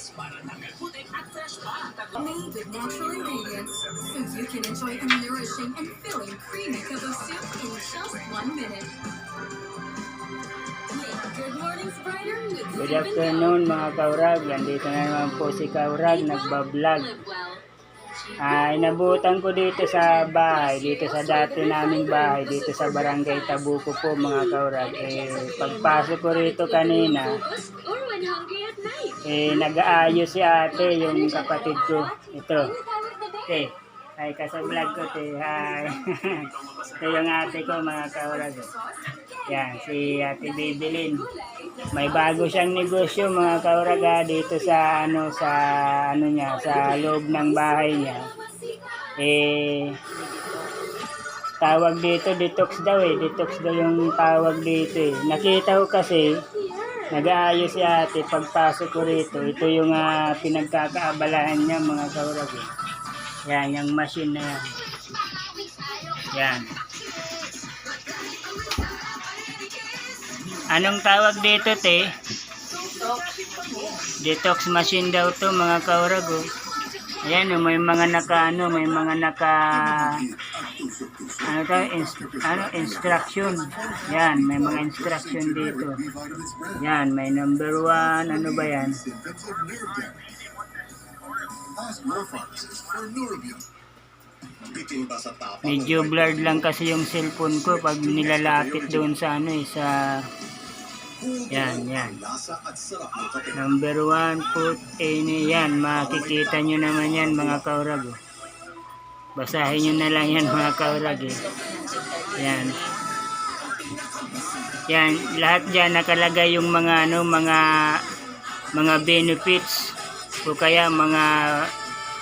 malinis para tanggal putik at fresh pa. Made with natural ingredients, so you can enjoy a nourishing and filling creamy cup of soup in just one minute. Good Good afternoon mga kaurag. Nandito na naman po si Kaurag, nagbablog. Ah, inabutan ko dito sa bahay, dito sa dati naming bahay, dito sa barangay Tabuco po mga kaurag. Eh, pagpasok ko rito kanina, eh, nag-aayos si ate, yung kapatid ko. Ito. Te, ay ka sa vlog ko, te. Hi. Ito yung ate ko mga kaurag. Yan, si ate Bibilin. May bago siyang negosyo mga kauraga dito sa ano sa ano niya sa loob ng bahay niya. Eh tawag dito detox daw eh. Detox daw yung tawag dito eh. Nakita ko kasi nag-aayos si ate pagpasok ko rito. Ito yung ah, pinagkakaabalahan niya mga kauraga. Yan, yung machine na yan. Yan. Anong tawag dito, te? Detox machine daw to mga kaurago. Ayan, oh, may mga naka, ano, may mga naka, ano to, ins- ano, instruction. Yan, may mga instruction dito. Yan, may number one, ano ba yan? Medyo blurred lang kasi yung cellphone ko pag nilalapit doon sa ano eh, sa yan, yan. Number one, put any yan. Makikita nyo naman yan mga kaurag. Basahin nyo na lang yan mga kaurag. Eh. Yan. Yan, lahat dyan nakalagay yung mga ano, mga mga benefits o kaya mga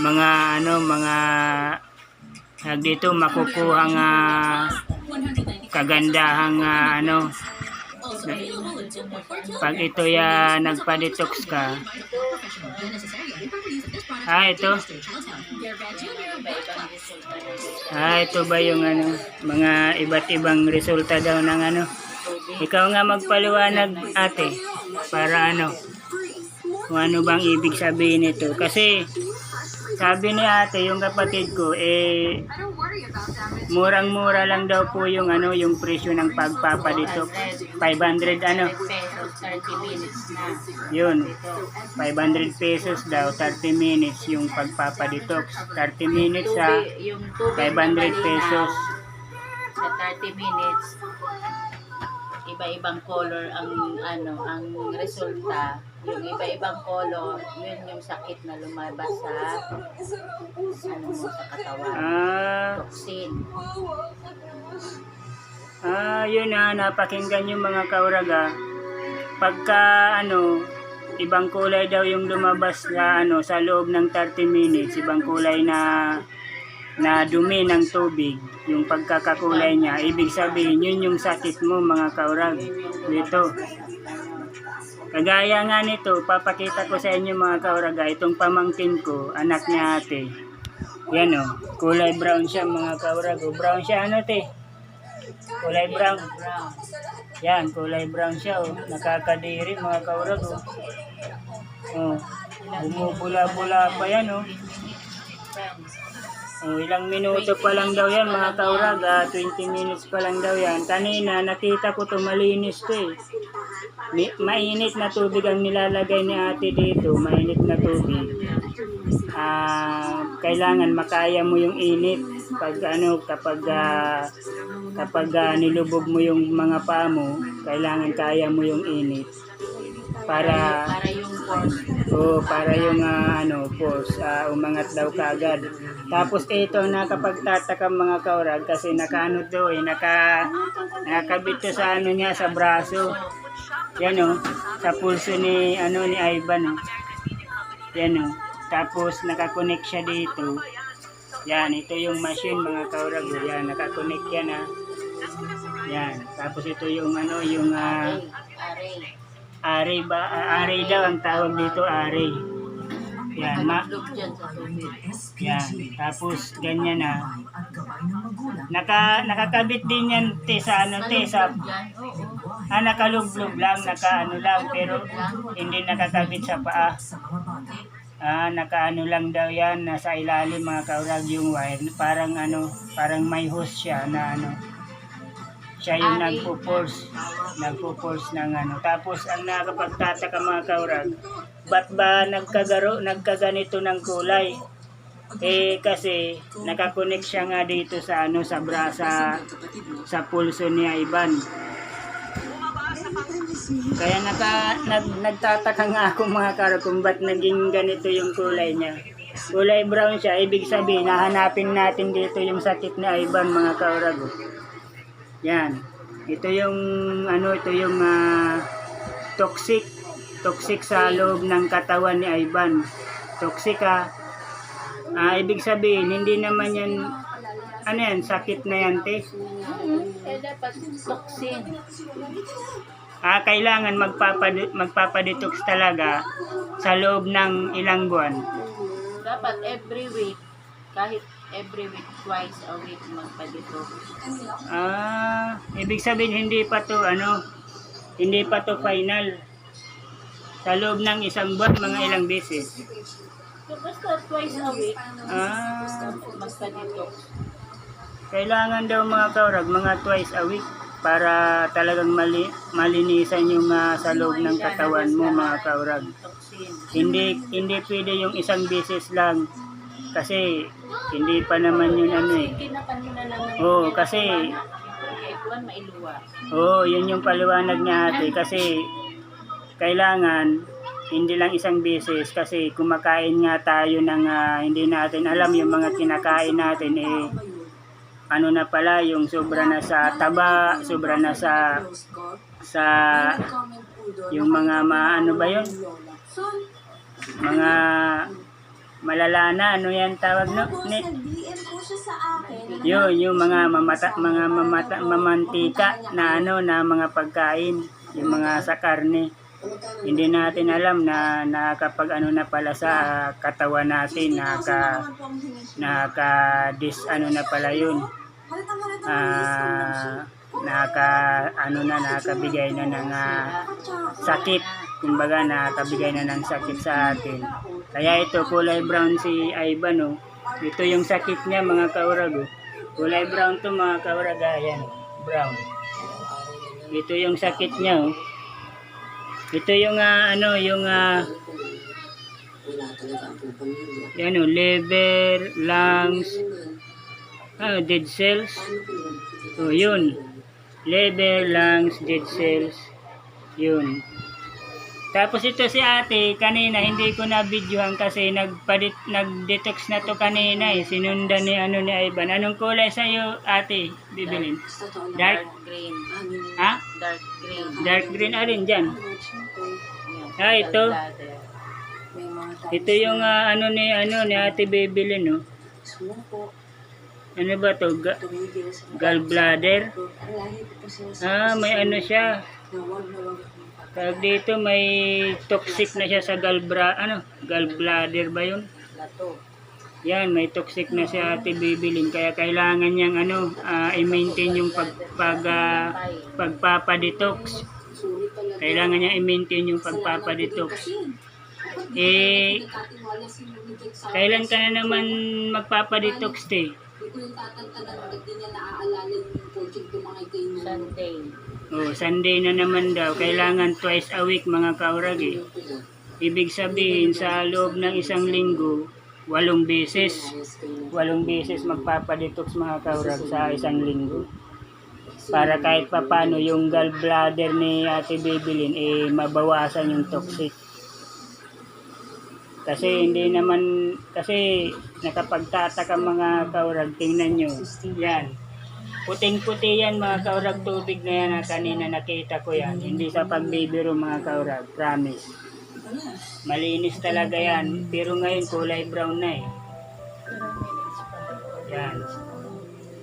mga ano, mga tawag dito makukuha nga kagandahang ah, ano Also available in 2.4 pag ito ya nagpa-detox ka ah ito. Ah ito ba yung ano mga iba't ibang resulta daw ng ano? Ikaw nga magpaliwanag ate para ano? Kung ano bang ibig sabihin nito. Kasi sabi ni ate yung kapatid ko eh murang-mura lang daw po yung ano yung presyo ng pagpapadito 500 ano pesos, 30 minutes na. yun 500 pesos daw 30 minutes yung pagpapadetox 30 minutes sa yung tubig 500 na malinaw pesos. Sa 30 minutes, iba-ibang color ang ano ang resulta. Yung iba-ibang color, yun yung sakit na lumabas sa ano mo sa katawan. ah Toxin. Ah, yun na, napakinggan yung mga kauraga. Pagka, ano, ibang kulay daw yung lumabas sa, ano, sa loob ng 30 minutes, ibang kulay na, na dumi ng tubig, yung pagkakakulay niya, ibig sabihin, yun yung sakit mo, mga kaurag. Dito. Kagaya nga nito, papakita ko sa inyo mga kauraga, itong pamangkin ko, anak niya ate. Yan o, kulay brown siya mga kaurago. Brown siya ano te? Kulay brown. Yan, kulay brown siya oh. Nakakadiri mga kaurag oh. Oh, bumubula-bula pa yan oh. Oh, ilang minuto pa lang daw yan mga kaurag, ah, 20 minutes pa lang daw yan. Kanina nakita ko to malinis to eh. Mainit na tubig ang nilalagay ni ate dito, mainit na tubig. Ah, kailangan makaya mo yung init pag ano kapag ah, kapag ah, nilubog mo yung mga paa mo, kailangan kaya mo yung init para Para yung force. Oo, para yung ah, ano, force ah, umangat daw kaagad. Tapos ito nakapagtataka mga kaurag kasi nakaano to eh, naka nakakabit to sa ano niya sa braso. Yan oh, sa pulso ni ano ni Ivan oh. Yan oh. Tapos nakakonect siya dito. Yan, ito yung machine mga kaurag. oh. Yan, nakakonect yan ah. Yan. Tapos ito yung ano, yung ah, Aray. Ari ba? ah, Ari daw ang tawag dito, Ari. Yan, ma yan. Tapos ganyan na. Naka nakakabit din yan te sa ano te sa. Ah, nakalublog lang, nakaano lang, pero hindi nakakabit sa paa. Ah, nakaano lang daw yan, nasa ilalim mga kaurag yung wire. Parang ano, parang may hose siya na ano. Siya yung nagpo-force, nagpo-force ng ano. Tapos ang nakapagtataka mga kaurag, ba't ba nagkagaro, nagkaganito ng kulay? Eh kasi nakakonek siya nga dito sa ano sa brasa sa pulso ni Ivan. Kaya naka, nag, nagtataka nga ako mga karo kung ba't naging ganito yung kulay niya. Kulay brown siya, ibig sabihin, nahanapin natin dito yung sakit ni Ivan mga kaurago. Yan. Ito yung, ano, ito yung ah, toxic. Toxic sa loob ng katawan ni Ivan. Toxic ah. Ah, ibig sabihin, hindi naman yan, ano yan, sakit na yan, te. Eh, dapat toxin. Ah, kailangan magpapad magpapadetox talaga sa loob ng ilang buwan. Dapat every week, kahit every week, twice a week magpa-detox. Ah, ibig sabihin hindi pa to ano, hindi pa to final. Sa loob ng isang buwan, mga ilang beses. So, basta twice a week, Ah, magpa-detox. kailangan daw mga kaurag, mga twice a week para talagang mali malinisan yung ah, sa loob ng katawan mo mga kaurag. Hindi hindi pwede yung isang beses lang kasi hindi pa naman yun ano eh. Oo, kasi Ikuan mailuwa. Oo, yun yung paliwanag niya ate kasi kailangan hindi lang isang beses kasi kumakain nga tayo ng ah, hindi natin alam yung mga kinakain natin eh ano na pala yung sobra na sa taba, sobra na sa sa yung mga maano ba yun? Mga malala na ano yan tawag no? Ni, yun, yung mga mamata, mga mamata, mamantika na ano na mga pagkain, yung mga sa karne. Hindi natin alam na nakakapag ano na pala sa katawan natin, nakaka nakaka dis ano na pala yun. Ah, nakaka ano na nakakabigay na ng ah, sakit. Kumbaga nakakabigay na ng sakit sa atin. Kaya ito kulay brown si Ivan oh. Ito yung sakit niya mga kaurag oh. Kulay brown to mga kaurag ayan. Brown. Ito yung sakit niya oh. Ito yung ah, ano yung ah, yan oh, liver, lungs, ah, dead cells. Oh, yun. Liver, lungs, dead cells. Yun. Tapos ito si ate, kanina hindi ko na videohan kasi nagpadit, nag-detox na to kanina eh. Sinundan ni ano ni Ivan. Anong kulay sa'yo ate, bibilin? Dark? Dark green. Ha? Dark green. Dark green ah, rin dyan. Yan. Ah, ito. Ito yung ah, ano ni ano ni ate bibilin no. Ano ba to? Ga- gallbladder? Ah, may ano siya. Tawag dito may toxic na siya sa gallbra ano, gallbladder ba 'yun? Yan, may toxic na si ate bibilin kaya kailangan niyang ano, ah, i-maintain yung pag, pag ah, pagpapadetox. Kailangan niya i-maintain yung pagpapadetox. Eh, kailan ka na naman magpapadetox te? Sunday. Oh, Sunday na naman daw. Kailangan twice a week mga kaurag eh. Ibig sabihin sa loob ng isang linggo, walong beses. Walong beses magpapadetox mga kaurag sa isang linggo. Para kahit papano yung gallbladder ni Ate Bebelin eh mabawasan yung toxic. Kasi hindi naman, kasi nakapagtataka mga kaurag, tingnan nyo, yan. Puting-puti yan mga kaurag tubig na yan na kanina nakita ko yan. Hindi sa pagbibiro mga kaurag, promise. Malinis talaga yan, pero ngayon kulay brown na eh. Yan.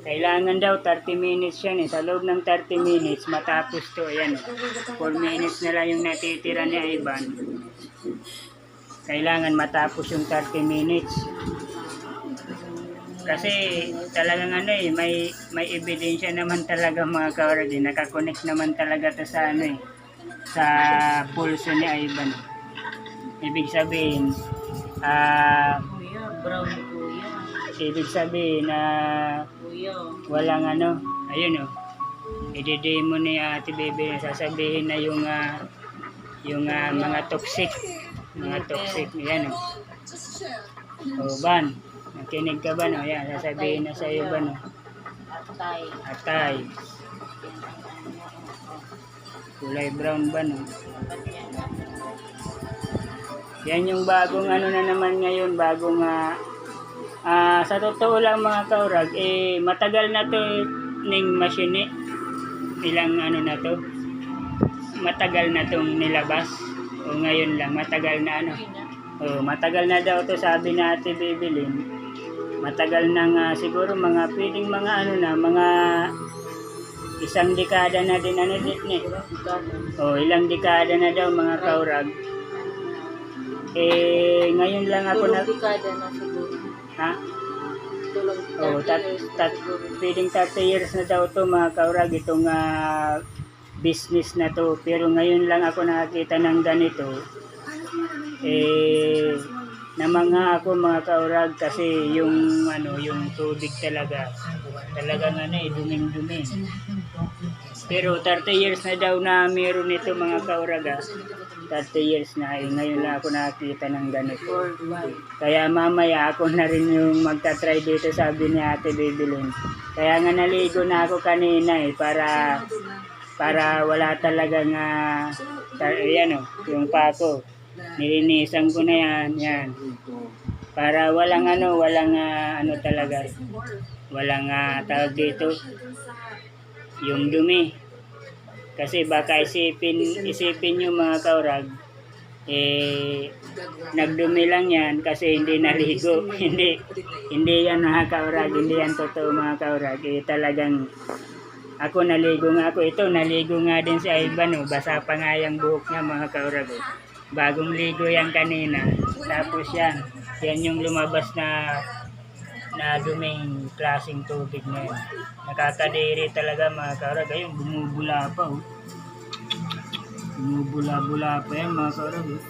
Kailangan daw 30 minutes yan eh. Sa loob ng 30 minutes, matapos to. Ayan. 4 minutes na lang yung natitira ni Ivan. Kailangan matapos yung 30 minutes. Kasi talagang ano eh, may may ebidensya naman talaga mga eh. Nakakonect naman talaga to sa ano eh, sa pulso ni Ivan. Ibig sabihin, ah, Kuya, brown kuya. ibig sabihin na Kuya. walang ano, ayun oh. I-demo ni Ate Bebe, sasabihin na yung ah, yung ah, mga toxic, mga toxic, yan oh. O ban, nakinig ka ba no? Yan, sasabihin na sa iyo ba no? Atay. Atay, kulay brown ba no? Yan? Yung bagong ano na naman ngayon, bagong ah ah, sa totoo lang mga kaurag, eh matagal na to ning machine ilang ano na to matagal na tong nilabas o ngayon lang matagal na ano. Oh, matagal na daw to sabi na ate Bibilin matagal na nga siguro mga pwedeng mga ano na mga isang dekada na din ano din eh oh, ilang dekada na daw mga kaurag. Eh ngayon lang ako na dekada na siguro. ha? Oh, 30 tat, tat, pwedeng 30 years na daw to mga kaurag. Itong ah, business na to. Pero ngayon lang ako nakakita ng ganito. Eh, namanga ako mga kaurag kasi yung ano, yung tubig talaga. Talagang ano eh, duming-dumi. Pero 30 years na daw na meron nito mga kaurag ah. 30 years na eh. Ngayon lang ako nakakita ng ganito. Kaya mamaya ako na rin yung magta-try dito sabi ni Ate Bibelin. Kaya nga naligo na ako kanina eh para para wala talaga nga ta, yan oh, yung pako. Nilinisan ko na yan, yan. Para walang ano, walang ah, ano talaga. Walang ah, tawag dito yung dumi. Kasi baka isipin isipin yung mga kaurag eh nagdumi lang yan kasi hindi naligo. hindi hindi yan mga kaurag, hindi yan totoo mga kaurag. Eh talagang ako naligo nga ako. Ito naligo nga din si Ivan oh. Basa pa nga yung buhok niya mga kaurag. Oh. Bagong ligo yan kanina. Tapos yan. Yan yung lumabas na na duming klaseng tubig na yun. Nakakadiri talaga mga kaurag. Ayun, bumubula pa oh. Bumubula-bula pa yan mga kaurag. Oh.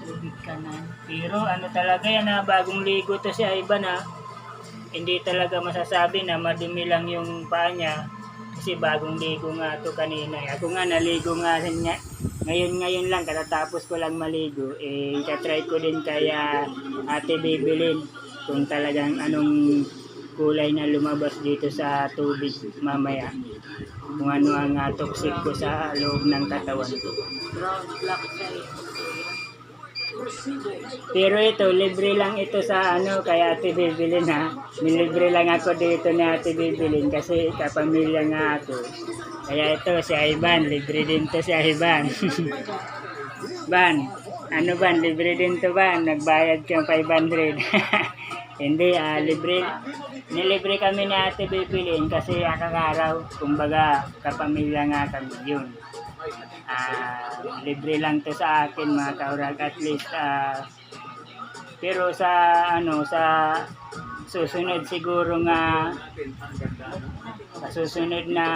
Tubig ka na. Pero ano talaga yan ha, bagong ligo to si Ivan ha. Hindi talaga masasabi na madumi lang yung paa niya. Kasi bagong ligo nga to kanina. Ako nga naligo nga rin nga. Ngayon ngayon lang, katatapos ko lang maligo. Eh, itatry ko din kaya ate Bibilin kung talagang anong kulay na lumabas dito sa tubig mamaya. Kung ano ang ah, toxic ko sa loob ng katawan ko. Brown, black. Pero ito, libre lang ito sa ano, kay Ate Bibilin ha. Nilibre lang ako dito ni Ate Bibilin kasi kapamilya nga ako. Kaya ito, si Ivan, libre din to si Ivan. Ban, ano ban, libre din to ban, nagbayad kang 500. Hindi, ah, libre. Nilibre kami ni Ate Bibilin kasi akakaraw, kumbaga kapamilya nga kami yun. Ah, libre lang to sa akin mga kaurag at least ah, pero sa ano sa susunod siguro nga sa susunod na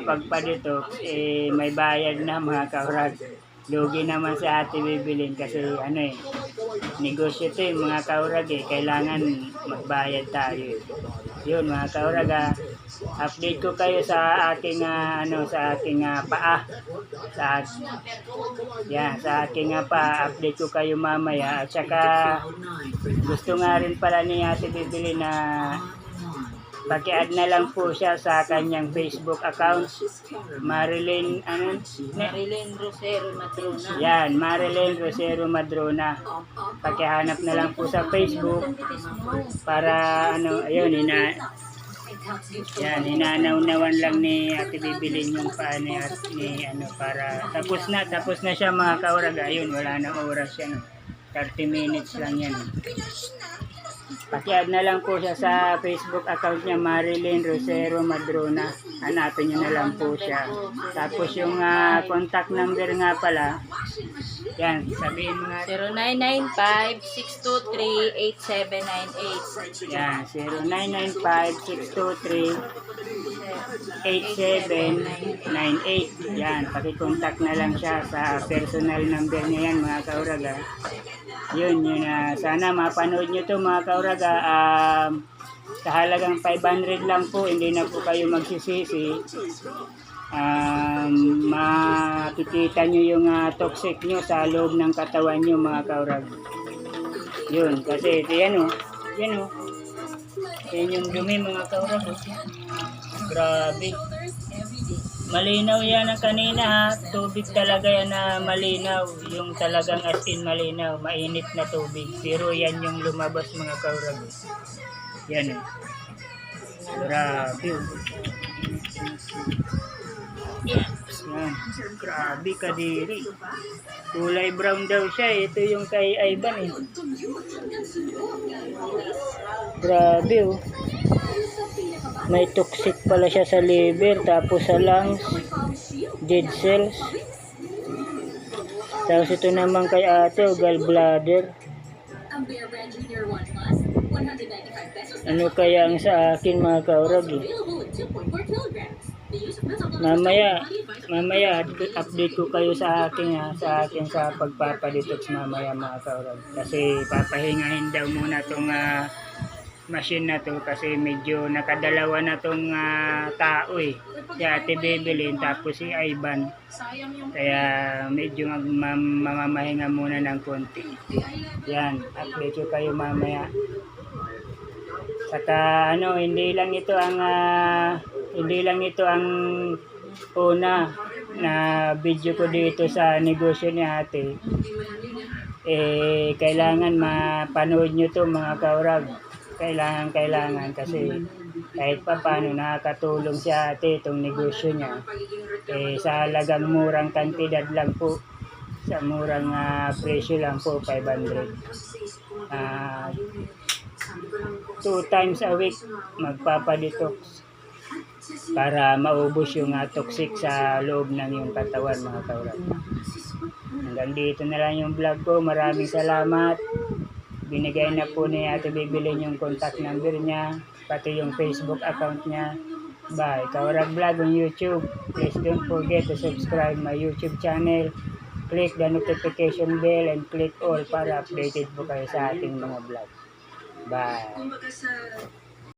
pagpadetox eh may bayad na mga kaurag lugi naman sa ate bibilin kasi ano eh negosyo to eh mga kaurag eh kailangan magbayad tayo. Yun mga kaurag ah, update ko kayo sa aking ah, ano sa aking ah, paa. Sa yan sa aking ah, paa. Update ko kayo mamaya. At saka gusto nga rin pala ni Ate Bibili na paki-add na lang po siya sa kanyang Facebook account. Marilyn ano? Marilyn Rosero Madrona. yan Marilyn Rosero Madrona. Pakihanap na lang po sa Facebook para ano ayun ina yan, inanaw-nawan lang ni Ate Bibilin yung paano ni, ni ano para tapos na, tapos na siya mga kaurag. Ayun, wala nang oras yan. 30 minutes lang yan. Paki-add na lang po siya sa Facebook account niya, Marilyn Rosero Madrona. Hanapin niyo na lang po siya. Tapos yung ah, contact number nga pala, yan, sabihin mo nga. 0995-623-8798. Yan, 095623-8798. Yan, pakicontact na lang siya sa personal number niya yan mga kauraga. Yun, yun na. sana mapanood nyo to mga kauraga. Um, sa halagang 500 lang po, hindi na po kayo magsisisi. Um, makikita nyo yung ah, toxic nyo sa loob ng katawan nyo mga kauraga. Yun, kasi ito yan o. Yan o. Yan yung dumi mga kaurag. oh. Grabe. Malinaw yan ang kanina ha. Tubig talaga yan na malinaw. Yung talagang as in malinaw. Mainit na tubig. Pero yan yung lumabas mga kaurag. oh. Yan o. Grabe oh. Yan. Grabe kadiri. Kulay brown daw siya. Ito yung kay Ivan eh. Grabe oh. May toxic pala siya sa liver, tapos sa lungs, dead cells. Tapos ito naman kay ate, oh, gallbladder. Ang Bear Brand Junior 1 Plus, 195 pesos na Ano kaya ang sa akin mga kaurag eh. available in 2.4 kilograms. The use of mental Mamaya, mamaya update ko kayo sa akin ha, sa akin sa pagpapadetox mamaya mga kaurag. Kasi papahingahin daw muna tong ah, machine na to kasi medyo nakadalawa na tong ah, tao eh. Si Ate Bebelin tapos si Ivan. Kaya medyo mamamahinga muna ng konti. Yan, update kayo mamaya. Saka ano, hindi lang ito ang ah, hindi lang ito ang una na video ko dito sa negosyo ni ate. Eh, kailangan mapanood nyo to mga kaurag. Kailangan, kailangan kasi kahit pa paano nakakatulong si ate itong negosyo niya. Eh, sa halagang murang kantidad lang po. Sa murang ah, presyo lang po, 500. Ah, two times a week magpapadetox para maubos yung ah, toxic sa loob ng iyong katawan mga kaurag. Hanggang dito na lang yung vlog ko. Maraming salamat. Binigay na po ni Ate Bibilin yung contact number niya, pati yung Facebook account niya. Bye. Kaurag Vlog on YouTube. Please don't forget to subscribe my YouTube channel. Click the notification bell and click all para updated po kayo sa ating mga vlog. Bye.